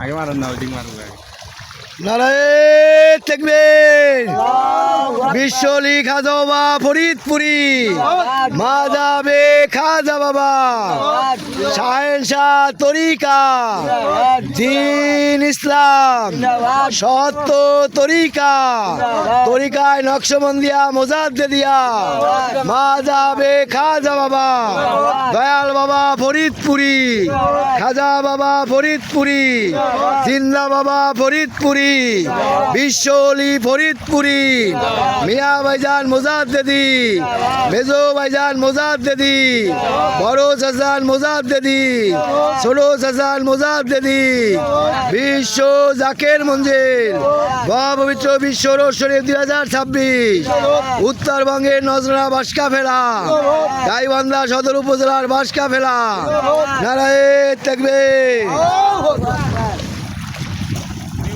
আগে মারেন না ওইদিক মারুন নারায়ণ দেখবেন বিশ্বলি খাজা বাবা ফরিদপুরি মা যাবে খাজা বাবা শাহেন শাহ তরিকা দিন ইসলাম সত্য তরিকা তরিকায় নকশবন্দিয়া মোজাদ্দে দিয়া মা যাবে খাজা বাবা দয়াল বাবা ফরিদপুরি খাজা বাবা ফরিদপুরি জিন্দা বাবা ফরিদপুরি বিশ্বলি ফরিদপুরি, মিয়া ভাইজান মোজাদ্দেদি, মেজো ভাইজান মোজাদ্দেদি, বড় সাজান মোজাদ্দেদি ষোলো সাজান মোজাদ্দেদি, বিশ্ব জাকের মঞ্জিল, মহাপবিত্র বিশ্ব শরীফ দুই হাজার ছাব্বিশ উত্তরবঙ্গের নজরা বাসকা ফেলা গাইবান্ধা সদর উপজেলার বাসকা ফেলা নারায়ণ থাকবে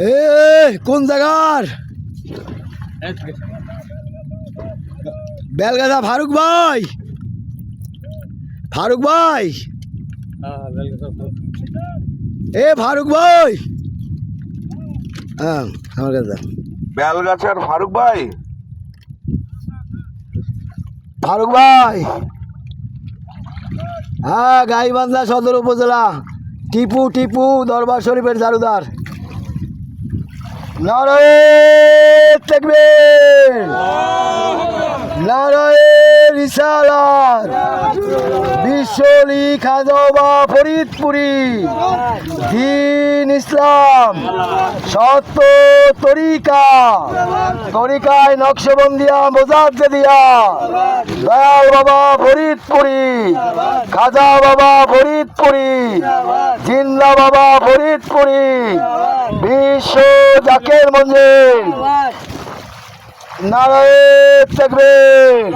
এ কোন জায়গার? বেলগাদা ফারুক ভাই। ফারুক ভাই। এ ফারুক ভাই। হ্যাঁ আমার কাছে। বেলগাছার ফারুক ভাই? ফারুক ভাই। হ্যাঁ গাইবান্ধা সদর উপজেলা। টিপু টিপু দরবার শরীফের জারুদার। নারায়ণ থাকবে নারায়ণ রিসালাত বিশ্বলি খাজবা ফরিদপুরি, দিন ইসলাম সত্য তরিকা। তরিকায় নকশবন্দিয়া মোজাদ্দে দিয়া। দয়াল বাবা, ফরিদপুরি। খাজা বাবা, ফরিদপুরি। জিন্দা বাবা, ফরিদপুরি। বিশ্ব জাকের মঞ্জিল। নারায়ণ দেখবেন